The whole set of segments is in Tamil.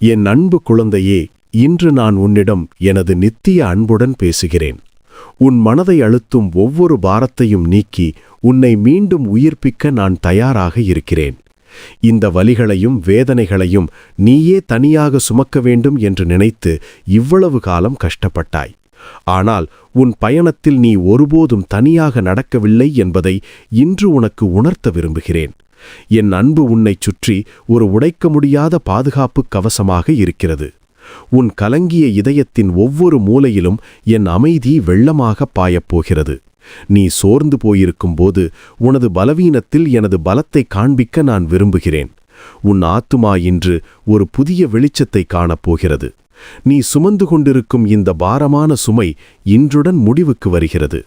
என் அன்பு குழந்தையே இன்று நான் உன்னிடம் எனது நித்திய அன்புடன் பேசுகிறேன். உன் மனதை அழுத்தும் ஒவ்வொரு பாரத்தையும் நீக்கி உன்னை மீண்டும் உயிர்ப்பிக்க நான் தயாராக இருக்கிறேன். இந்த வலிகளையும் வேதனைகளையும் நீயே தனியாக சுமக்க வேண்டும் என்று நினைத்து இவ்வளவு காலம் கஷ்டப்பட்டாய். ஆனால் உன் பயணத்தில் நீ ஒருபோதும் தனியாக நடக்கவில்லை என்பதை இன்று உனக்கு உணர்த்த விரும்புகிறேன். என் அன்பு உன்னைச் சுற்றி ஒரு உடைக்க முடியாத பாதுகாப்பு கவசமாக இருக்கிறது. உன் கலங்கிய இதயத்தின் ஒவ்வொரு மூலையிலும் என் அமைதி வெள்ளமாகப் பாயப்போகிறது நீ சோர்ந்து போயிருக்கும்போது உனது பலவீனத்தில் எனது பலத்தை காண்பிக்க நான் விரும்புகிறேன். உன் ஆத்துமா இன்று ஒரு புதிய வெளிச்சத்தை காணப்போகிறது நீ சுமந்து கொண்டிருக்கும் இந்த பாரமான சுமை இன்றுடன் முடிவுக்கு வருகிறது.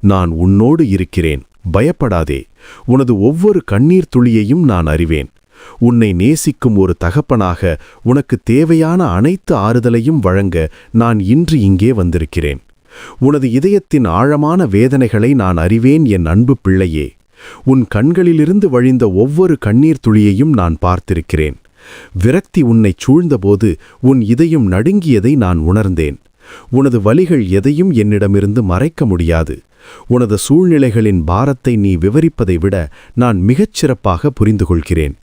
நான் உன்னோடு இருக்கிறேன். பயப்படாதே. உனது ஒவ்வொரு கண்ணீர் துளியையும் நான் அறிவேன். உன்னை நேசிக்கும் ஒரு தகப்பனாக உனக்கு தேவையான அனைத்து ஆறுதலையும் வழங்க நான் இன்று இங்கே வந்திருக்கிறேன். உனது இதயத்தின் ஆழமான வேதனைகளை நான் அறிவேன் என் அன்பு பிள்ளையே. உன் கண்களிலிருந்து வழிந்த ஒவ்வொரு கண்ணீர் துளியையும் நான் பார்த்திருக்கிறேன். விரக்தி உன்னைச் சூழ்ந்தபோது உன் இதயம் நடுங்கியதை நான் உணர்ந்தேன். உனது வலிகள் எதையும் என்னிடமிருந்து மறைக்க முடியாது. உனது சூழ்நிலைகளின் பாரத்தை நீ விவரிப்பதை விட நான் மிகச் சிறப்பாக புரிந்து கொள்கிறேன்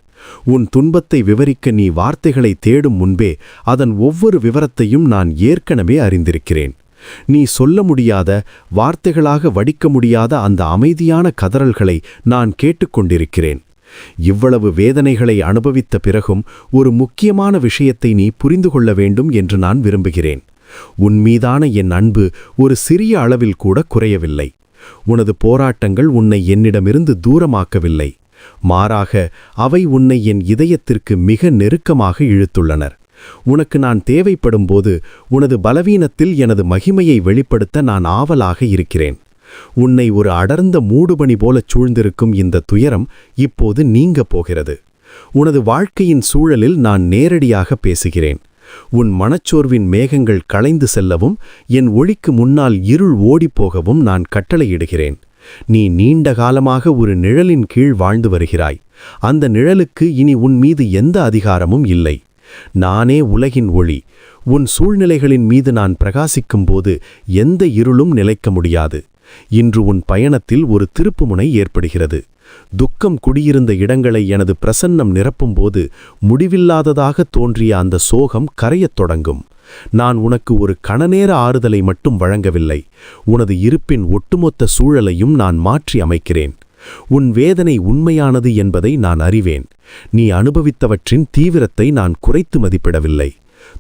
உன் துன்பத்தை விவரிக்க நீ வார்த்தைகளை தேடும் முன்பே அதன் ஒவ்வொரு விவரத்தையும் நான் ஏற்கனவே அறிந்திருக்கிறேன். நீ சொல்ல முடியாத வார்த்தைகளாக வடிக்க முடியாத அந்த அமைதியான கதறல்களை நான் கேட்டுக்கொண்டிருக்கிறேன். இவ்வளவு வேதனைகளை அனுபவித்த பிறகும் ஒரு முக்கியமான விஷயத்தை நீ புரிந்து கொள்ள வேண்டும் என்று நான் விரும்புகிறேன். உன் மீதான என் அன்பு ஒரு சிறிய அளவில் கூட குறையவில்லை. உனது போராட்டங்கள் உன்னை என்னிடமிருந்து தூரமாக்கவில்லை. மாறாக அவை உன்னை என் இதயத்திற்கு மிக நெருக்கமாக இழுத்துள்ளனர். உனக்கு நான் தேவைப்படும்போது உனது பலவீனத்தில் எனது மகிமையை வெளிப்படுத்த நான் ஆவலாக இருக்கிறேன். உன்னை ஒரு அடர்ந்த மூடுபணி போலச் சூழ்ந்திருக்கும் இந்த துயரம் இப்போது நீங்கப் போகிறது. உனது வாழ்க்கையின் சூழலில் நான் நேரடியாக பேசுகிறேன். உன் மனச்சோர்வின் மேகங்கள் களைந்து செல்லவும் என் ஒளிக்கு முன்னால் இருள் ஓடிப்போகவும் நான் கட்டளையிடுகிறேன். நீ நீண்ட காலமாக ஒரு நிழலின் கீழ் வாழ்ந்து வருகிறாய். அந்த நிழலுக்கு இனி உன் மீது எந்த அதிகாரமும் இல்லை. நானே உலகின் ஒளி. உன் சூழ்நிலைகளின் மீது நான் பிரகாசிக்கும்போது எந்த இருளும் நிலைக்க முடியாது. இன்று உன் பயணத்தில் ஒரு திருப்புமுனை ஏற்படுகிறது. துக்கம் குடியிருந்த இடங்களை எனது பிரசன்னம் நிரப்பும்போது முடிவில்லாததாக தோன்றிய அந்த சோகம் கரையத் தொடங்கும். நான் உனக்கு ஒரு கணநேர ஆறுதலை மட்டும் வழங்கவில்லை உனது இருப்பின் ஒட்டுமொத்த சூழலையும் நான் மாற்றி அமைக்கிறேன். உன் வேதனை உண்மையானது என்பதை நான் அறிவேன். நீ அனுபவித்தவற்றின் தீவிரத்தை நான் குறைத்து மதிப்பிடவில்லை.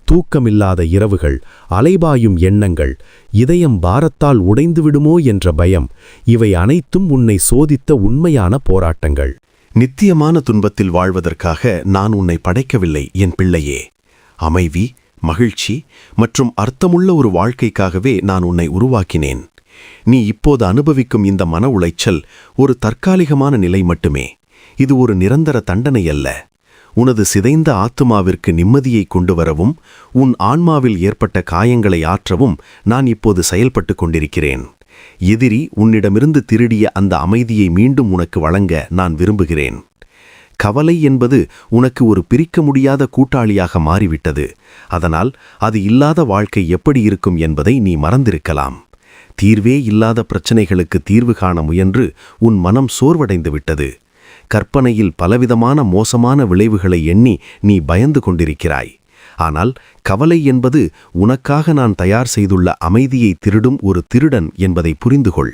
தூக்கமில்லாத இரவுகள் அலைபாயும் எண்ணங்கள் இதயம் பாரத்தால் உடைந்து விடுமோ என்ற பயம் இவை அனைத்தும் உன்னை சோதித்த உண்மையான போராட்டங்கள். நித்தியமான துன்பத்தில் வாழ்வதற்காக நான் உன்னை படைக்கவில்லை என் பிள்ளையே. அமைவி மகிழ்ச்சி மற்றும் அர்த்தமுள்ள ஒரு வாழ்க்கைக்காகவே நான் உன்னை உருவாக்கினேன். நீ இப்போது அனுபவிக்கும் இந்த மன உளைச்சல் ஒரு தற்காலிகமான நிலை மட்டுமே. இது ஒரு நிரந்தர தண்டனை அல்ல உனது சிதைந்த ஆத்துமாவிற்கு நிம்மதியை கொண்டு வரவும் உன் ஆன்மாவில் ஏற்பட்ட காயங்களை ஆற்றவும் நான் இப்போது செயல்பட்டு கொண்டிருக்கிறேன். எதிரி உன்னிடமிருந்து திருடிய அந்த அமைதியை மீண்டும் உனக்கு வழங்க நான் விரும்புகிறேன். கவலை என்பது உனக்கு ஒரு பிரிக்க முடியாத கூட்டாளியாக மாறிவிட்டது. அதனால் அது இல்லாத வாழ்க்கை எப்படி இருக்கும் என்பதை நீ மறந்திருக்கலாம். தீர்வே இல்லாத பிரச்சனைகளுக்கு தீர்வு காண முயன்று உன் மனம் சோர்வடைந்து விட்டது கற்பனையில் பலவிதமான மோசமான விளைவுகளை எண்ணி நீ பயந்து கொண்டிருக்கிறாய். ஆனால் கவலை என்பது உனக்காக நான் தயார் செய்துள்ள அமைதியை திருடும் ஒரு திருடன் என்பதை புரிந்துகொள்.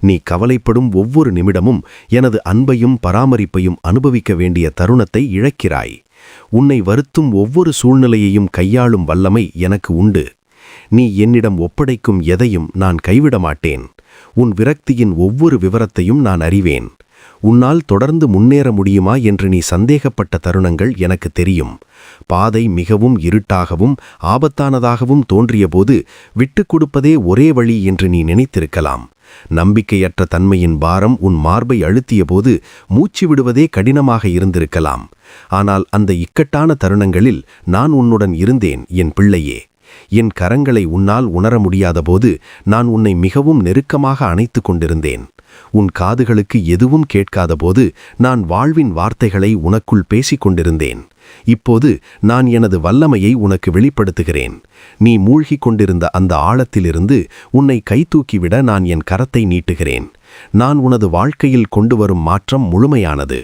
நீ கவலைப்படும் ஒவ்வொரு நிமிடமும் எனது அன்பையும் பராமரிப்பையும் அனுபவிக்க வேண்டிய தருணத்தை இழக்கிறாய். உன்னை வருத்தும் ஒவ்வொரு சூழ்நிலையையும் கையாளும் வல்லமை எனக்கு உண்டு. நீ என்னிடம் ஒப்படைக்கும் எதையும் நான் கைவிட மாட்டேன் உன் விரக்தியின் ஒவ்வொரு விவரத்தையும் நான் அறிவேன். உன்னால் தொடர்ந்து முன்னேற முடியுமா என்று நீ சந்தேகப்பட்ட தருணங்கள் எனக்கு தெரியும். பாதை மிகவும் இருட்டாகவும் ஆபத்தானதாகவும் தோன்றியபோது விட்டுக் கொடுப்பதே ஒரே வழி என்று நீ நினைத்திருக்கலாம். நம்பிக்கையற்ற தன்மையின் பாரம் உன் மார்பை அழுத்தியபோது மூச்சு விடுவதே கடினமாக இருந்திருக்கலாம். ஆனால் அந்த இக்கட்டான தருணங்களில் நான் உன்னுடன் இருந்தேன் என் பிள்ளையே. என் கரங்களை உன்னால் உணர முடியாதபோது நான் உன்னை மிகவும் நெருக்கமாக அணைத்துக் கொண்டிருந்தேன். உன் காதுகளுக்கு எதுவும் கேட்காதபோது நான் வாழ்வின் வார்த்தைகளை உனக்குள் பேசிக் கொண்டிருந்தேன் இப்போது நான் எனது வல்லமையை உனக்கு வெளிப்படுத்துகிறேன். நீ மூழ்கிக் கொண்டிருந்த அந்த ஆழத்திலிருந்து உன்னை கைதூக்கிவிட நான் என் கரத்தை நீட்டுகிறேன். நான் உனது வாழ்க்கையில் கொண்டு வரும் மாற்றம் முழுமையானது.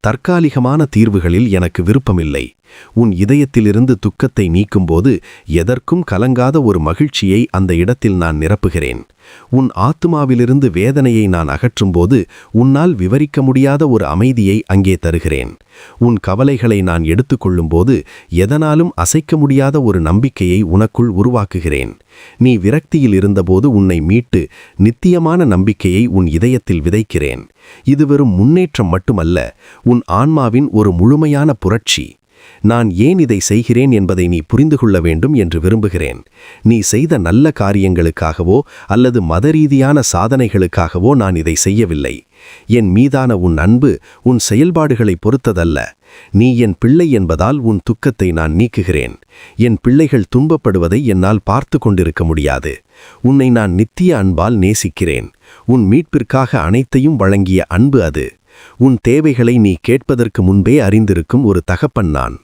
தற்காலிகமான தீர்வுகளில் எனக்கு விருப்பமில்லை. உன் இதயத்திலிருந்து துக்கத்தை நீக்கும்போது எதற்கும் கலங்காத ஒரு மகிழ்ச்சியை அந்த இடத்தில் நான் நிரப்புகிறேன். உன் ஆத்மாவிலிருந்து வேதனையை நான் அகற்றும்போது உன்னால் விவரிக்க முடியாத ஒரு அமைதியை அங்கே தருகிறேன். உன் கவலைகளை நான் எடுத்துக்கொள்ளும்போது எதனாலும் அசைக்க முடியாத ஒரு நம்பிக்கையை உனக்குள் உருவாக்குகிறேன். நீ விரக்தியில் இருந்தபோது உன்னை மீட்டு நித்தியமான நம்பிக்கையை உன் இதயத்தில் விதைக்கிறேன். இது வெறும் முன்னேற்றம் மட்டுமல்ல உன் ஆன்மாவின் ஒரு முழுமையான புரட்சி. நான் ஏன் இதை செய்கிறேன் என்பதை நீ புரிந்து கொள்ள வேண்டும் என்று விரும்புகிறேன். நீ செய்த நல்ல காரியங்களுக்காகவோ அல்லது மதரீதியான சாதனைகளுக்காகவோ நான் இதை செய்யவில்லை. என் மீதான உன் அன்பு உன் செயல்பாடுகளை பொறுத்ததல்ல. நீ என் பிள்ளை என்பதால் உன் துக்கத்தை நான் நீக்குகிறேன். என் பிள்ளைகள் துன்பப்படுவதை என்னால் பார்த்து கொண்டிருக்க முடியாது. உன்னை நான் நித்திய அன்பால் நேசிக்கிறேன். உன் மீட்பிற்காக அனைத்தையும் வழங்கிய அன்பு அது. உன் தேவைகளை நீ கேட்பதற்கு முன்பே அறிந்திருக்கும் ஒரு தகப்பன் நான்.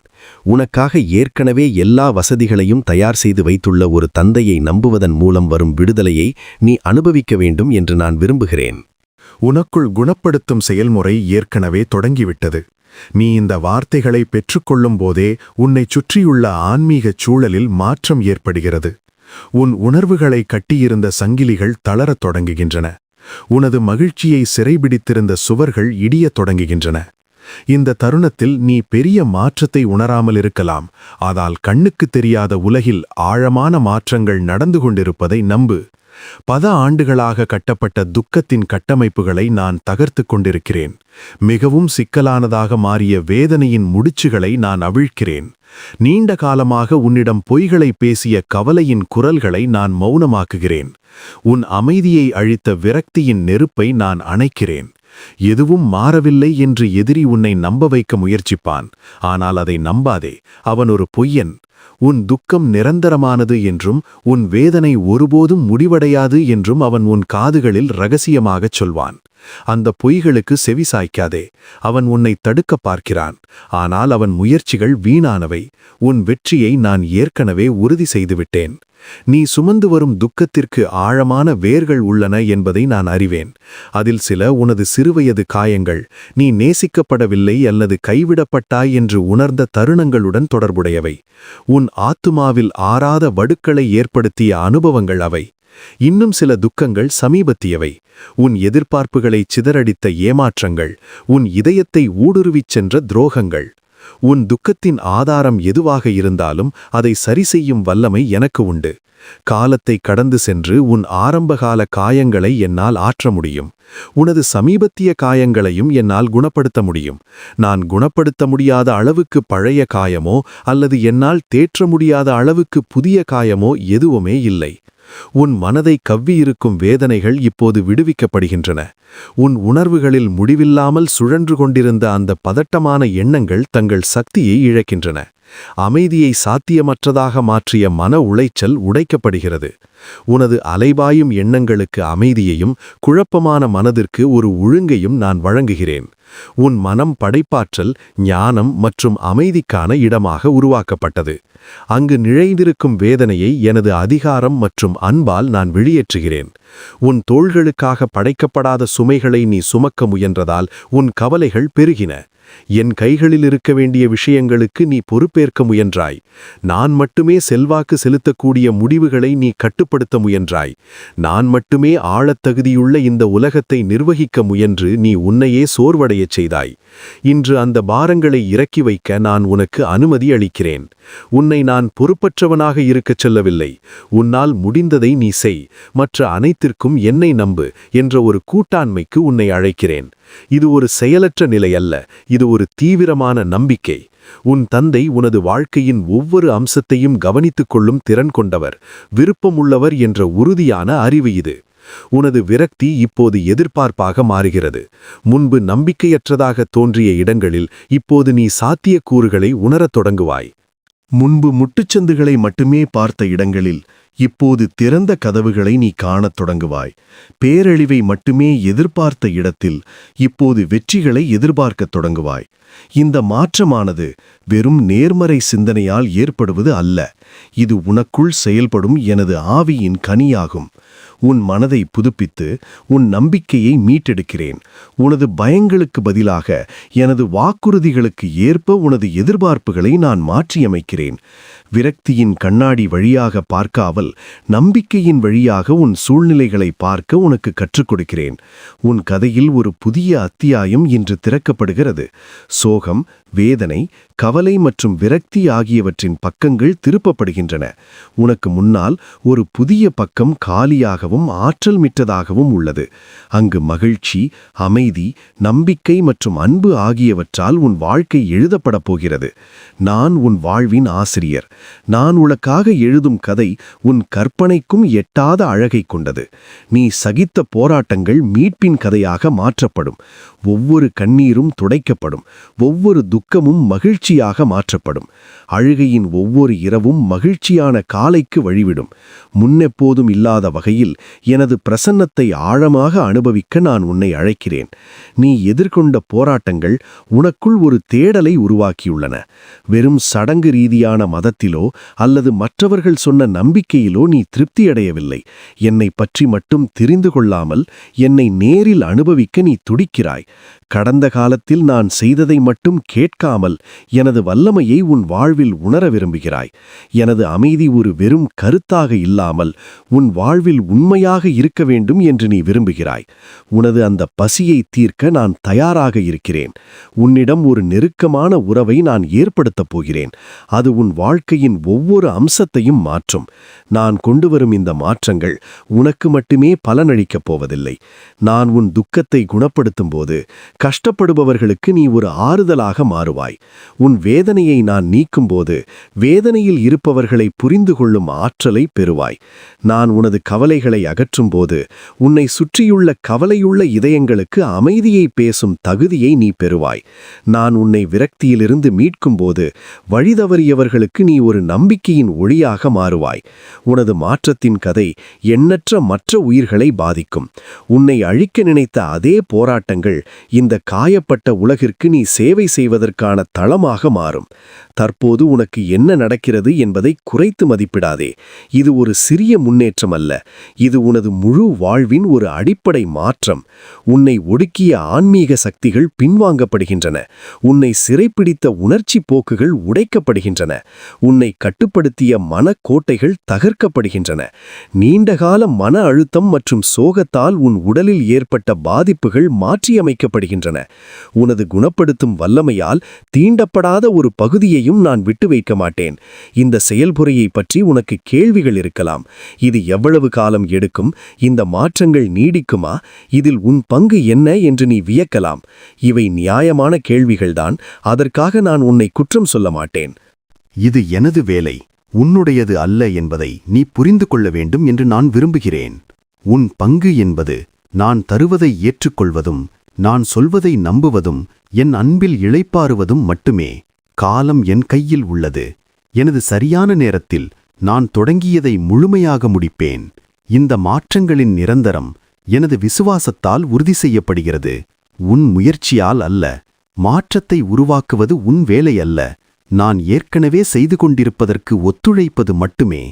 உனக்காக ஏற்கனவே எல்லா வசதிகளையும் தயார் செய்து வைத்துள்ள ஒரு தந்தையை நம்புவதன் மூலம் வரும் விடுதலையை நீ அனுபவிக்க வேண்டும் என்று நான் விரும்புகிறேன். உனக்குள் குணப்படுத்தும் செயல்முறை ஏற்கனவே தொடங்கிவிட்டது. நீ இந்த வார்த்தைகளை பெற்றுக்கொள்ளும் போதே உன்னை சுற்றியுள்ள ஆன்மீகச் சூழலில் மாற்றம் ஏற்படுகிறது. உன் உணர்வுகளை கட்டியிருந்த சங்கிலிகள் தளரத் தொடங்குகின்றன. உனது மகிழ்ச்சியை சிறைபிடித்திருந்த சுவர்கள் இடியத் தொடங்குகின்றன. இந்த தருணத்தில் நீ பெரிய மாற்றத்தை உணராமல் இருக்கலாம். ஆனால் கண்ணுக்கு தெரியாத உலகில் ஆழமான மாற்றங்கள் நடந்து கொண்டிருப்பதை நம்பு. பல ஆண்டுகளாக கட்டப்பட்ட துக்கத்தின் கட்டமைப்புகளை நான் தகர்த்து கொண்டிருக்கிறேன். மிகவும் சிக்கலானதாக மாறிய வேதனையின் முடிச்சுகளை நான் அவிழ்க்கிறேன். நீண்ட காலமாக உன்னிடம் பொய்களை பேசிய கவலையின் குரல்களை நான் மௌனமாக்குகிறேன். உன் அமைதியை அழித்த விரக்தியின் நெருப்பை நான் அணைக்கிறேன். எதுவும் மாறவில்லை என்று எதிரி உன்னை நம்ப வைக்க முயற்சிப்பான். ஆனால் அதை நம்பாதே. அவன் ஒரு பொய்யன். உன் துக்கம் நிரந்தரமானது என்றும் உன் வேதனை ஒருபோதும் முடிவடையாது என்றும் அவன் உன் காதுகளில் ரகசியமாகச் சொல்வான். அந்த பொய்களுக்கு செவி சாய்க்காதே அவன் உன்னை தடுக்க பார்க்கிறான். ஆனால் அவன் முயற்சிகள் வீணானவை உன் வெற்றியை நான் ஏற்கனவே உறுதி செய்துவிட்டேன். நீ சுமந்து வரும் துக்கத்திற்கு ஆழமான வேர்கள் உள்ளன என்பதை நான் அறிவேன். அதில் சில உனது சிறுவயது காயங்கள் நீ நேசிக்கப்படவில்லை அல்லது கைவிடப்பட்டாய் என்று உணர்ந்த தருணங்களுடன் தொடர்புடையவை. உன் ஆத்துமாவில் ஆறாத வடுக்களை ஏற்படுத்திய அனுபவங்கள் அவை. இன்னும் சில துக்கங்கள் சமீபத்தியவை. உன் எதிர்பார்ப்புகளைச் சிதறடித்த ஏமாற்றங்கள் உன் இதயத்தை ஊடுருவிச் சென்ற துரோகங்கள். உன் துக்கத்தின் ஆதாரம் எதுவாக இருந்தாலும் அதை சரிசெய்யும் வல்லமை எனக்கு உண்டு. காலத்தை கடந்து சென்று உன் ஆரம்பகால காயங்களை என்னால் ஆற்ற முடியும். உனது சமீபத்திய காயங்களையும் என்னால் குணப்படுத்த முடியும். நான் குணப்படுத்த முடியாத அளவுக்கு பழைய காயமோ அல்லது என்னால் தேற்ற முடியாத அளவுக்கு புதிய காயமோ எதுவுமே இல்லை. உன் மனதை கவ்வியிருக்கும் வேதனைகள் இப்போது விடுவிக்கப்படுகின்றன. உன் உணர்வுகளில் முடிவில்லாமல் சுழன்று கொண்டிருந்த அந்த பதட்டமான எண்ணங்கள் தங்கள் சக்தியை இழக்கின்றன. அமைதியை சாத்தியமற்றதாக மாற்றிய மன உளைச்சல் உடைக்கப்படுகிறது. உனது அலைபாயும் எண்ணங்களுக்கு அமைதியையும் குழப்பமான மனதிற்கு ஒரு ஒழுங்கையும் நான் வழங்குகிறேன். உன் மனம் படைப்பாற்றல் ஞானம் மற்றும் அமைதிக்கான இடமாக உருவாக்கப்பட்டது. அங்கு நிழைந்திருக்கும் வேதனையை எனது அதிகாரம் மற்றும் அன்பால் நான் வெளியேற்றுகிறேன். உன் தோள்களுக்காக படைக்கப்படாத சுமைகளை நீ சுமக்க முயன்றதால் உன் கவலைகள் பெருகின. என் கைகளில் இருக்க வேண்டிய விஷயங்களுக்கு நீ பொறுப்பேற்க முயன்றாய். நான் மட்டுமே செல்வாக்கு செலுத்தக்கூடிய முடிவுகளை நீ கட்டுப்படுத்த முயன்றாய். நான் மட்டுமே ஆழத்தகுதியுள்ள இந்த உலகத்தை நிர்வகிக்க முயன்று நீ உன்னையே சோர்வடையச் செய்தாய். இன்று அந்த பாரங்களை இறக்கி வைக்க நான் உனக்கு அனுமதி அளிக்கிறேன். உன்னை நான் பொறுப்பற்றவனாக இருக்கச் சொல்லவில்லை. உன்னால் முடிந்ததை நீ செய். மற்ற அனைத்திற்கும் என்னை நம்பு என்ற ஒரு கூட்டாண்மைக்கு உன்னை அழைக்கிறேன். இது ஒரு செயலற்ற நிலை அல்ல இது ஒரு தீவிரமான நம்பிக்கை. உன் தந்தை உனது வாழ்க்கையின் ஒவ்வொரு அம்சத்தையும் கவனித்துக் கொள்ளும் திறன் கொண்டவர் விருப்பமுள்ளவர் என்ற உறுதியான அறிவு இது. உனது விரக்தி இப்போது எதிர்பார்ப்பாக மாறுகிறது. முன்பு நம்பிக்கையற்றதாக தோன்றிய இடங்களில் இப்போது நீ சாத்தியக்கூறுகளை உணரத் தொடங்குவாய். முன்பு முட்டுச்சந்துகளை மட்டுமே பார்த்த இடங்களில் இப்போது திறந்த கதவுகளை நீ காணத் தொடங்குவாய். பேரழிவை மட்டுமே எதிர்பார்த்த இடத்தில் இப்போது வெற்றிகளை எதிர்பார்க்கத் தொடங்குவாய். இந்த மாற்றமானது வெறும் நேர்மறை சிந்தனையால் ஏற்படுவது அல்ல. இது உனக்குள் செயல்படும் எனது ஆவியின் கனியாகும். உன் மனதை புதுப்பித்து உன் நம்பிக்கையை மீட்டெடுக்கிறேன். உனது பயங்களுக்கு பதிலாக எனது வாக்குறுதிகளுக்கு ஏற்ப உனது எதிர்பார்ப்புகளை நான் மாற்றியமைக்கிறேன். விரக்தியின் கண்ணாடி வழியாக பார்க்காமல் நம்பிக்கையின் வழியாக உன் சூழ்நிலைகளை பார்க்க உனக்கு கற்றுக் கொடுக்கிறேன். உன் கதையில் ஒரு புதிய அத்தியாயம் இன்று திறக்கப்படுகிறது. சோகம் வேதனை கவலை மற்றும் விரக்தி ஆகியவற்றின் பக்கங்கள் திருப்பப்படுகின்றன. உனக்கு முன்னால் ஒரு புதிய பக்கம் காலியாகவும் ஆற்றல் மிட்டதாகவும் உள்ளது. அங்கு மகிழ்ச்சி அமைதி நம்பிக்கை மற்றும் அன்பு ஆகியவற்றால் உன் வாழ்க்கை எழுதப்படப் போகிறது. நான் உன் வாழ்வின் ஆசிரியர். நான் உனக்காக எழுதும் கதை உன் கற்பனைக்கும் எட்டாத அழகை கொண்டது. நீ சகித்த போராட்டங்கள் மீட்பின் கதையாக மாற்றப்படும். ஒவ்வொரு கண்ணீரும் துடைக்கப்படும். ஒவ்வொரு துக்கமும் மகிழ்ச்சியாக மாற்றப்படும். அழுகையின் ஒவ்வொரு இரவும் மகிழ்ச்சியான காலைக்கு வழிவிடும். முன்னெப்போதும் இல்லாத வகையில் எனது பிரசன்னத்தை ஆழமாக அனுபவிக்க நான் உன்னை அழைக்கிறேன். நீ எதிர்கொண்ட போராட்டங்கள் உனக்குள் ஒரு தேடலை உருவாக்கியுள்ளன. வெறும் சடங்கு ரீதியான மதத்திலோ அல்லது மற்றவர்கள் சொன்ன நம்பிக்கையிலோ நீ திருப்தியடையவில்லை. என்னை பற்றி மட்டும் தெரிந்து கொள்ளாமல் என்னை நேரில் அனுபவிக்க நீ துடிக்கிறாய். கடந்த காலத்தில் நான் செய்ததை மட்டும் கேட்காமல் எனது வல்லமையை உன் வாழ்வில் உணர விரும்புகிறாய். எனது அமைதி ஒரு வெறும் கருத்தாக இல்லாமல் உன் வாழ்வில் உண்மையாக இருக்க வேண்டும் என்று நீ விரும்புகிறாய். உனது அந்த பசியை தீர்க்க நான் தயாராக இருக்கிறேன். உன்னிடம் ஒரு நெருக்கமான உறவை நான் ஏற்படுத்தப் போகிறேன். அது உன் வாழ்க்கையின் ஒவ்வொரு அம்சத்தையும் மாற்றும். நான் கொண்டு வரும் இந்த மாற்றங்கள் உனக்கு மட்டுமே பலனளிக்கப் போவதில்லை. நான் உன் துக்கத்தை குணப்படுத்தும் போது கஷ்டப்படுபவர்களுக்கு நீ ஒரு ஆறுதலாக மாறுவாய். உன் வேதனையை நான் நீக்கும்போது வேதனையில் இருப்பவர்களை புரிந்து கொள்ளும் ஆற்றலை பெறுவாய். நான் உனது கவலைகளை அகற்றும்போது உன்னை சுற்றியுள்ள கவலையுள்ள இதயங்களுக்கு அமைதியை பேசும் தகுதியை நீ பெறுவாய். நான் உன்னை விரக்தியிலிருந்து மீட்கும்போது வழிதவறியவர்களுக்கு நீ ஒரு நம்பிக்கையின் ஒளியாக மாறுவாய். உனது மாற்றத்தின் கதை எண்ணற்ற மற்ற உயிர்களை பாதிக்கும். உன்னை அழிக்க நினைத்த அதே போராட்டங்கள் இந்த இந்த காயப்பட்ட உலகிற்கு நீ சேவை செய்வதற்கான தளமாக மாறும். தற்போது உனக்கு என்ன நடக்கிறது என்பதை குறைத்து மதிப்பிடாதே. இது ஒரு சிறிய முன்னேற்றம் அல்ல இது உனது முழு வாழ்வின் ஒரு அடிப்படை மாற்றம். உன்னை ஒடுக்கிய ஆன்மீக சக்திகள் பின்வாங்கப்படுகின்றன. உன்னை சிறைப்பிடித்த உணர்ச்சி போக்குகள் உடைக்கப்படுகின்றன. உன்னை கட்டுப்படுத்திய மனக்கோட்டைகள் தகர்க்கப்படுகின்றன. நீண்டகால மன அழுத்தம் மற்றும் சோகத்தால் உன் உடலில் ஏற்பட்ட பாதிப்புகள் மாற்றியமைக்கப்படுகின்றன. இருக்கின்றன. உனது குணப்படுத்தும் வல்லமையால் தீண்டப்படாத ஒரு பகுதியையும் நான் விட்டு வைக்க மாட்டேன். இந்த செயல்முறையை பற்றி உனக்கு கேள்விகள் இருக்கலாம். இது எவ்வளவு காலம் எடுக்கும்? இந்த மாற்றங்கள் நீடிக்குமா? இதில் உன் பங்கு என்ன என்று நீ வியக்கலாம். இவை நியாயமான கேள்விகள்தான். அதற்காக நான் உன்னை குற்றம் சொல்ல மாட்டேன். இது எனது வேலை. உன்னுடையது அல்ல என்பதை நீ புரிந்து கொள்ள வேண்டும் என்று நான் விரும்புகிறேன். உன் பங்கு என்பது நான் தருவதை ஏற்றுக்கொள்வதும் நான் சொல்வதை நம்புவதும் என் அன்பில் இழைப்பாறுவதும் மட்டுமே. காலம் என் கையில் உள்ளது. எனது சரியான நேரத்தில் நான் தொடங்கியதை முழுமையாக முடிப்பேன். இந்த மாற்றங்களின் நிரந்தரம் எனது விசுவாசத்தால் உறுதி செய்யப்படுகிறது. உன் முயற்சியால் அல்ல மாற்றத்தை உருவாக்குவது உன் வேலை அல்ல நான் ஏற்கனவே செய்து கொண்டிருப்பதற்கு ஒத்துழைப்பது மட்டுமே.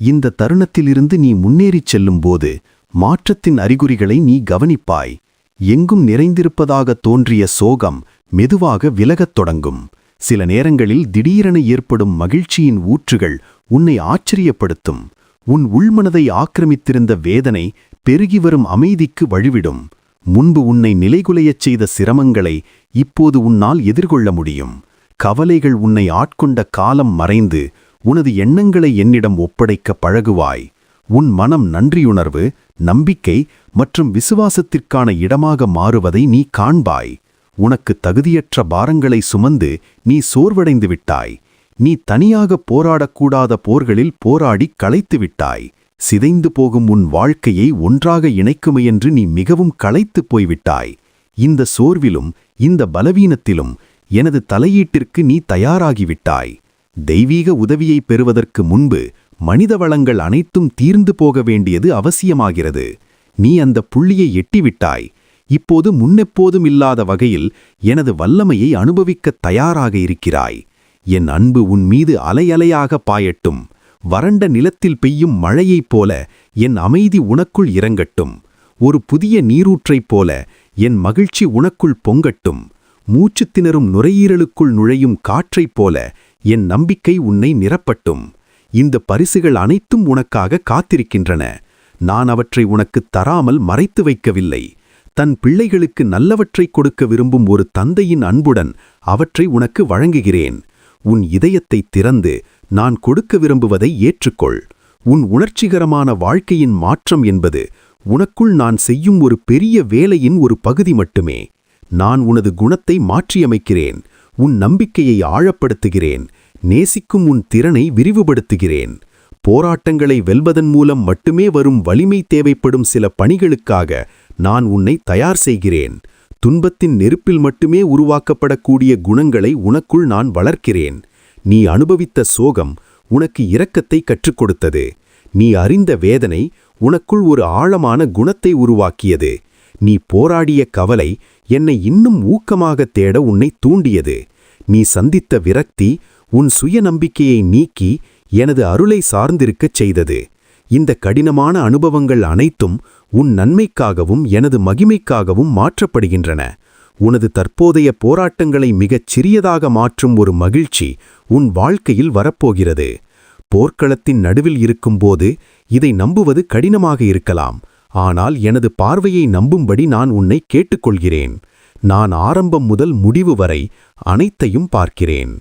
இந்த தருணத்திலிருந்து நீ முன்னேறிச் செல்லும்போது மாற்றத்தின் அறிகுறிகளை நீ கவனிப்பாய். எங்கும் நிறைந்திருப்பதாக தோன்றிய சோகம் மெதுவாக விலகத் தொடங்கும். சில நேரங்களில் திடீரென ஏற்படும் மகிழ்ச்சியின் ஊற்றுகள் உன்னை ஆச்சரியப்படுத்தும். உன் உள்மனதை ஆக்கிரமித்திருந்த வேதனை பெருகி வரும் அமைதிக்கு வழிவிடும். முன்பு உன்னை நிலைகுலையச் செய்த சிரமங்களை இப்போது உன்னால் எதிர்கொள்ள முடியும். கவலைகள் உன்னை ஆட்கொண்ட காலம் மறைந்து உனது எண்ணங்களை என்னிடம் ஒப்படைக்க பழகுவாய். உன் மனம் நன்றியுணர்வு நம்பிக்கை மற்றும் விசுவாசத்திற்கான இடமாக மாறுவதை நீ காண்பாய். உனக்கு தகுதியற்ற பாரங்களை சுமந்து நீ சோர்வடைந்து விட்டாய். நீ தனியாக போராடக்கூடாத போர்களில் போராடி களைத்து விட்டாய். சிதைந்து போகும் உன் வாழ்க்கையை ஒன்றாக இணைக்குமையென்று நீ மிகவும் களைத்துப் போய்விட்டாய் இந்த சோர்விலும் இந்த பலவீனத்திலும் எனது தலையீட்டிற்கு நீ தயாராகிவிட்டாய் தெய்வீக உதவியை பெறுவதற்கு முன்பு மனித வளங்கள் அனைத்தும் தீர்ந்து போக வேண்டியது அவசியமாகிறது. நீ அந்த புள்ளியை எட்டிவிட்டாய். இப்போது முன்னெப்போதும் இல்லாத வகையில் எனது வல்லமையை அனுபவிக்கத் தயாராக இருக்கிறாய். என் அன்பு உன் மீது அலையலையாக பாயட்டும். வறண்ட நிலத்தில் பெய்யும் மழையைப் போல என் அமைதி உனக்குள் இறங்கட்டும். ஒரு புதிய நீரூற்றைப் போல என் மகிழ்ச்சி உனக்குள் பொங்கட்டும். மூச்சுத் திணறும் நுரையீரலுக்குள் நுழையும் காற்றைப் போல என் நம்பிக்கை உன்னை நிரப்பட்டும். இந்த பரிசுகள் அனைத்தும் உனக்காக காத்திருக்கின்றன. நான் அவற்றை உனக்குத் தராமல் மறைத்து வைக்கவில்லை. தன் பிள்ளைகளுக்கு நல்லவற்றைக் கொடுக்க விரும்பும் ஒரு தந்தையின் அன்புடன் அவற்றை உனக்கு வழங்குகிறேன். உன் இதயத்தை திறந்து நான் கொடுக்க விரும்புவதை ஏற்றுக்கொள். உன் உணர்ச்சிகரமான வாழ்க்கையின் மாற்றம் என்பது உனக்குள் நான் செய்யும் ஒரு பெரிய வேலையின் ஒரு பகுதி மட்டுமே. நான் உனது குணத்தை மாற்றியமைக்கிறேன். உன் நம்பிக்கையை ஆழப்படுத்துகிறேன். நேசிக்கும் உன் திறனை விரிவுபடுத்துகிறேன். போராட்டங்களை வெல்வதன் மூலம் மட்டுமே வரும் வலிமை தேவைப்படும் சில பணிகளுக்காக நான் உன்னை தயார் செய்கிறேன். துன்பத்தின் நெருப்பில் மட்டுமே உருவாக்கப்படக்கூடிய குணங்களை உனக்குள் நான் வளர்க்கிறேன். நீ அனுபவித்த சோகம் உனக்கு இரக்கத்தை கற்றுக் கொடுத்தது நீ அறிந்த வேதனை உனக்குள் ஒரு ஆழமான குணத்தை உருவாக்கியது. நீ போராடிய கவலை என்னை இன்னும் ஊக்கமாக தேட உன்னை தூண்டியது. நீ சந்தித்த விரக்தி உன் சுயநம்பிக்கையை நீக்கி எனது அருளை சார்ந்திருக்கச் செய்தது. இந்த கடினமான அனுபவங்கள் அனைத்தும் உன் நன்மைக்காகவும் எனது மகிமைக்காகவும் மாற்றப்படுகின்றன. உனது தற்போதைய போராட்டங்களை மிகச் சிறியதாக மாற்றும் ஒரு மகிழ்ச்சி உன் வாழ்க்கையில் வரப்போகிறது. போர்க்களத்தின் நடுவில் இருக்கும்போது இதை நம்புவது கடினமாக இருக்கலாம். ஆனால் எனது பார்வையை நம்பும்படி நான் உன்னை கேட்டுக்கொள்கிறேன். நான் ஆரம்பம் முதல் முடிவு வரை அனைத்தையும் பார்க்கிறேன்.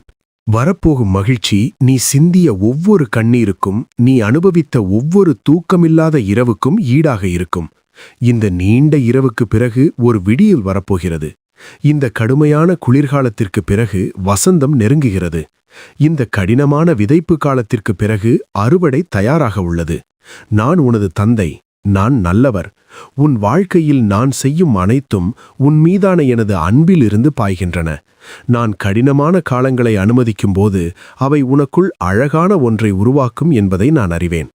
வரப்போகும் மகிழ்ச்சி நீ சிந்திய ஒவ்வொரு கண்ணீருக்கும் நீ அனுபவித்த ஒவ்வொரு தூக்கமில்லாத இரவுக்கும் ஈடாக இருக்கும். இந்த நீண்ட இரவுக்கு பிறகு ஒரு விடியல் வரப்போகிறது. இந்த கடுமையான குளிர்காலத்திற்கு பிறகு வசந்தம் நெருங்குகிறது. இந்த கடினமான விதைப்பு காலத்திற்கு பிறகு அறுவடை தயாராக உள்ளது. நான் உனது தந்தை நான் நல்லவர். உன் வாழ்க்கையில் நான் செய்யும் அனைத்தும் உன் மீதான எனது அன்பிலிருந்து பாய்கின்றன. நான் கடினமான காலங்களை அனுமதிக்கும்போது அவை உனக்குள் அழகான ஒன்றை உருவாக்கும் என்பதை நான் அறிவேன்.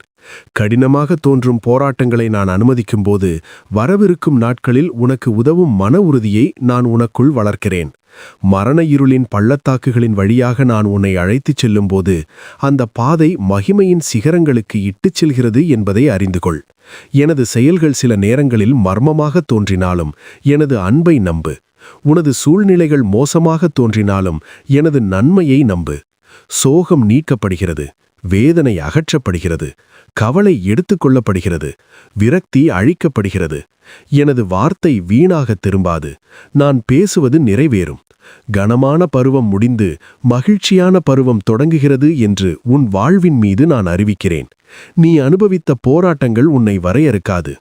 கடினமாக தோன்றும் போராட்டங்களை நான் அனுமதிக்கும்போது வரவிருக்கும் நாட்களில் உனக்கு உதவும் மன உறுதியை நான் உனக்குள் வளர்க்கிறேன். மரண இருளின் பள்ளத்தாக்குகளின் வழியாக நான் உன்னை அழைத்துச் செல்லும்போது அந்த பாதை மகிமையின் சிகரங்களுக்கு இட்டுச் செல்கிறது என்பதை அறிந்து கொள். எனது செயல்கள் சில நேரங்களில் மர்மமாக தோன்றினாலும் எனது அன்பை நம்பு. உனது சூழ்நிலைகள் மோசமாக தோன்றினாலும் எனது நன்மையை நம்பு. சோகம் நீக்கப்படுகிறது வேதனை அகற்றப்படுகிறது. கவலை எடுத்துக் கொள்ளப்படுகிறது விரக்தி அழிக்கப்படுகிறது. எனது வார்த்தை வீணாக திரும்பாது நான் பேசுவது நிறைவேறும். கனமான பருவம் முடிந்து மகிழ்ச்சியான பருவம் தொடங்குகிறது என்று உன் வாழ்வின் மீது நான் அறிவிக்கிறேன். நீ அனுபவித்த போராட்டங்கள் உன்னை வரையறுக்காது.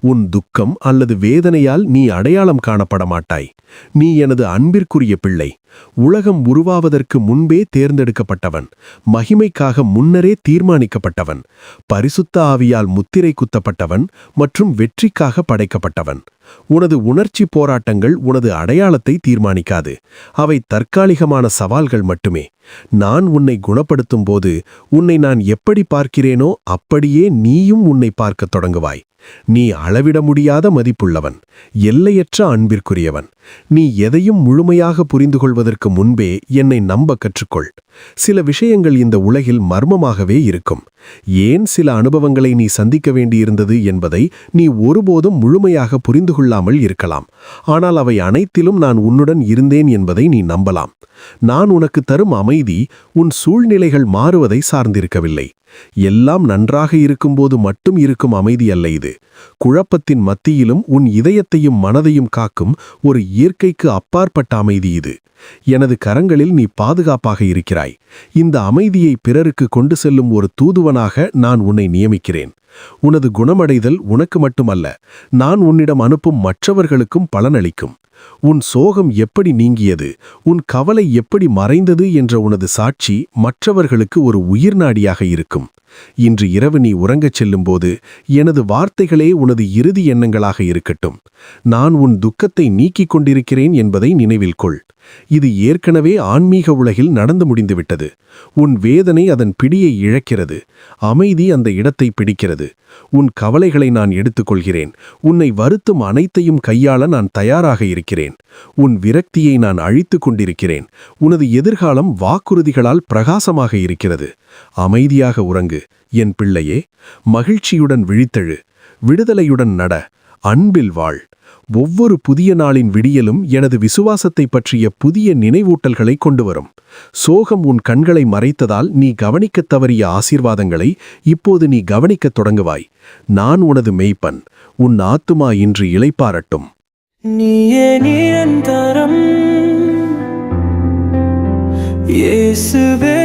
உன் துக்கம் அல்லது வேதனையால் நீ அடையாளம் காணப்பட மாட்டாய் நீ எனது அன்பிற்குரிய பிள்ளை. உலகம் உருவாவதற்கு முன்பே தேர்ந்தெடுக்கப்பட்டவன். மகிமைக்காக முன்னரே தீர்மானிக்கப்பட்டவன். பரிசுத்த ஆவியால் முத்திரை குத்தப்பட்டவன் மற்றும் வெற்றிக்காக படைக்கப்பட்டவன். உனது உணர்ச்சி போராட்டங்கள் உனது அடையாளத்தை தீர்மானிக்காது. அவை தற்காலிகமான சவால்கள் மட்டுமே. நான் உன்னை குணப்படுத்தும் போது உன்னை நான் எப்படி பார்க்கிறேனோ அப்படியே நீயும் உன்னை பார்க்கத் தொடங்குவாய். நீ அளவிட முடியாத மதிப்புள்ளவன் எல்லையற்ற அன்பிற்குரியவன். நீ எதையும் முழுமையாக புரிந்து கொள்வதற்கு முன்பே என்னை நம்ப கற்றுக்கொள். சில விஷயங்கள் இந்த உலகில் மர்மமாகவே இருக்கும். ஏன் சில அனுபவங்களை நீ சந்திக்க வேண்டியிருந்தது என்பதை நீ ஒருபோதும் முழுமையாக புரிந்து கொள்ளாமல் இருக்கலாம். ஆனால் அவை அனைத்திலும் நான் உன்னுடன் இருந்தேன் என்பதை நீ நம்பலாம். நான் உனக்கு தரும் அமைதி உன் சூழ்நிலைகள் மாறுவதை சார்ந்திருக்கவில்லை. எல்லாம் நன்றாக இருக்கும்போது மட்டும் இருக்கும் அமைதி அல்ல இது. குழப்பத்தின் மத்தியிலும் உன் இதயத்தையும் மனதையும் காக்கும் ஒரு இயற்கைக்கு அப்பாற்பட்ட அமைதி இது. எனது கரங்களில் நீ பாதுகாப்பாக இருக்கிறாய். இந்த அமைதியை பிறருக்கு கொண்டு செல்லும் ஒரு தூதுவனாக நான் உன்னை நியமிக்கிறேன். உனது குணமடைதல் உனக்கு மட்டுமல்ல நான் உன்னிடம் அனுப்பும் மற்றவர்களுக்கும் பலனளிக்கும். உன் சோகம் எப்படி நீங்கியது? உன் கவலை எப்படி மறைந்தது? என்ற உனது சாட்சி மற்றவர்களுக்கு ஒரு உயிர் நாடியாக இருக்கும். இன்று இரவு நீ உறங்கச் செல்லும்போது எனது வார்த்தைகளே உனது இறுதி எண்ணங்களாக இருக்கட்டும். நான் உன் துக்கத்தை நீக்கிக் கொண்டிருக்கிறேன் என்பதை நினைவில் கொள். இது ஏற்கனவே ஆன்மீக உலகில் நடந்து முடிந்துவிட்டது. உன் வேதனை அதன் பிடியை இழக்கிறது. அமைதி அந்த இடத்தை பிடிக்கிறது. உன் கவலைகளை நான் எடுத்துக்கொள்கிறேன். உன்னை வருத்தும் அனைத்தையும் கையாள நான் தயாராக இருக்கிறேன். உன் விரக்தியை நான் அழித்துக் கொண்டிருக்கிறேன். உனது எதிர்காலம் வாக்குறுதிகளால் பிரகாசமாக இருக்கிறது. அமைதியாக உறங்கு என் பிள்ளையே. மகிழ்ச்சியுடன் விழித்தழு. விடுதலையுடன் நட. அன்பில் வாழ். ஒவ்வொரு புதிய நாளின் விடியலும் எனது விசுவாசத்தை பற்றிய புதிய நினைவூட்டல்களை கொண்டு வரும் சோகம் உன் கண்களை மறைத்ததால் நீ கவனிக்கத் தவறிய ஆசீர்வாதங்களை இப்போது நீ கவனிக்கத் தொடங்குவாய். நான் உனது மெய்ப்பன். உன் ஆத்துமா இன்று இளைப்பாரட்டும் നീയേ നിരന്തരം യേശുവേ